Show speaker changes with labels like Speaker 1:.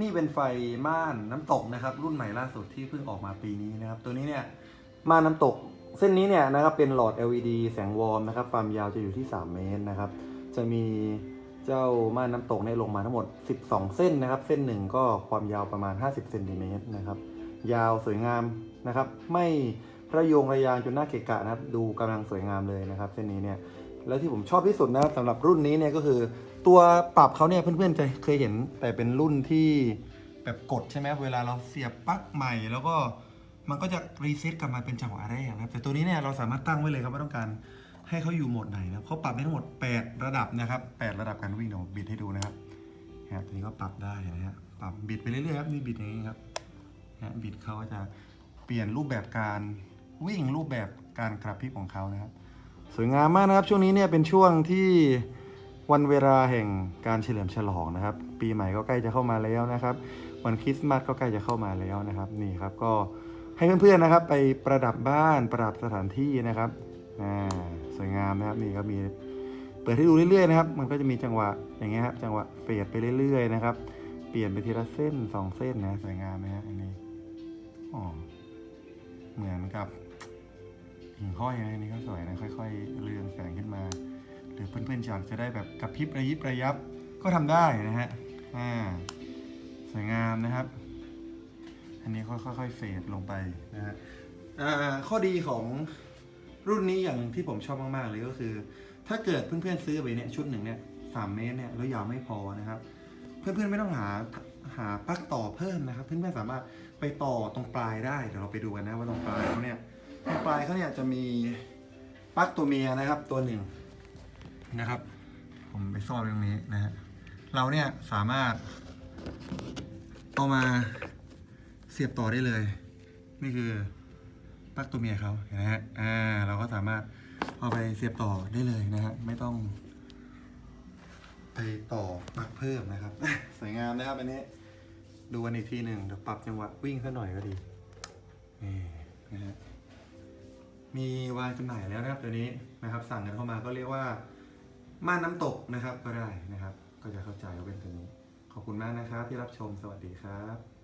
Speaker 1: นี่เป็นไฟม่านน้ำตกนะครับ รุ่นใหม่ล่าสุดที่เพิ่งออกมาปีนี้นะครับ ตัวนี้เนี่ยม่านน้ำตก เส้นนี้เนี่ยนะครับเป็นหลอด LED แสงวอร์มนะครับความยาวจะอยู่ที่ 3 เมตรนะครับ จะมีเจ้าม่านน้ำตกเนี่ยลงมาทั้งหมด 12 เส้นนะครับ เส้นหนึ่งก็ความยาวประมาณ 50เซนติเมตรนะครับ ยาวสวยงามนะครับ ไม่ระโยงระยางจนน่าเกะกะนะครับ ดูกำลังสวยงามเลยนะครับ เส้นนี้เนี่ย แล้วที่ผมชอบที่สุดนะสำหรับรุ่นนี้เนี่ยก็คือ ตัวปรับเขาเนี่ยเพื่อนๆจะเคยเห็นแต่เป็นรุ่นที่แบบกดใช่ไหมเวลาเราเสียบปลั๊กใหม่ แล้วก็มันก็จะรีเซ็ตกลับมาเป็นจังหวะแรกนะครับแต่ตัวนี้เนี่ยเราสามารถตั้งไว้เลยครับว่าต้องการให้เขาอยู่โหมดไหนนะครับเขาปรับได้ทั้งหมด 8 ระดับนะครับ8ระดับการวิ่งเดี๋ยวบิดให้ดูนะครับฮะตัวนี้ก็ปรับได้นะฮะปรับบิดไปเรื่อยๆครับนี่บิดอย่างนี้ครับนะฮะบิดเขาก็จะเปลี่ยนรูปแบบการวิ่งรูปแบบการกระพริบของเขานะครับ สวยงามมากนะครับ ช่วงนี้เนี่ยเป็นช่วงที่วันเวลาแห่งการเฉลิมฉลองนะครับ ปีใหม่ก็ใกล้จะเข้ามาแล้วนะครับ วันคริสต์มาสก็ใกล้จะเข้ามาแล้วนะครับ นี่ครับก็ให้เพื่อนๆนะครับ ไปประดับบ้านประดับสถานที่นะครับอ่าสวยงามนะครับนี่ก็มีเปิดให้ดูเรื่อยๆนะครับ มันก็จะมีจังหวะอย่างเงี้ยครับจังหวะเฟดไปเรื่อยๆนะครับ เปลี่ยนไปทีละเส้นสองเส้นนะสวยงามนะฮะอันนี้อ๋อเหมือนกับ ห้อยนะนี่ก็สวยนะค่อยๆเรืองแสงขึ้นมา หรือเพื่อนๆอยากจะได้แบบกระพริบระยิบระยับก็ทำได้นะฮะอ่าสวยงามนะครับ อันนี้ค่อยๆเฟดลงไปนะฮะข้อดีของรุ่นนี้อย่างที่ผมชอบมากๆเลยก็คือ ถ้าเกิดเพื่อนๆซื้อไปเนี่ยชุดหนึ่งเนี่ยสามเมตรเนี่ยแล้วยาวไม่พอนะครับ เพื่อนๆไม่ต้องหาหาปลั๊กต่อเพิ่มนะครับ เพื่อนๆสามารถไปต่อตรงปลายได้เดี๋ยวเราไปดูกันนะว่าตรงปลายเขาเนี่ย ปลายเขาเนี่ยจะมีปลั๊กตัวเมียนะครับ ตัวหนึ่งนะครับ ผมไปซ่อนตรงนี้นะฮะเราเนี่ยสามารถเอามาเสียบต่อได้เลย นี่คือปลั๊กตัวเมียเขาเห็นไหมฮะอ่าเราก็สามารถเอาไปเสียบต่อได้เลยนะฮะไม่ต้อง ไปต่อปลั๊กเพิ่มนะครับ สวยงามนะครับอันนี้ ดูกันอีกทีหนึ่งเดี๋ยวปรับจังหวะวิ่งสักหน่อยก็ดีนี่นะฮะ มีวางจำหน่ายแล้วนะครับตัวนี้นะครับสั่งกันเข้ามาก็เรียกว่าม่านน้ำตกนะครับก็ได้นะครับ ก็จะเข้าใจว่าเป็นตัวนี้ ขอบคุณมากนะครับที่รับชมสวัสดีครับ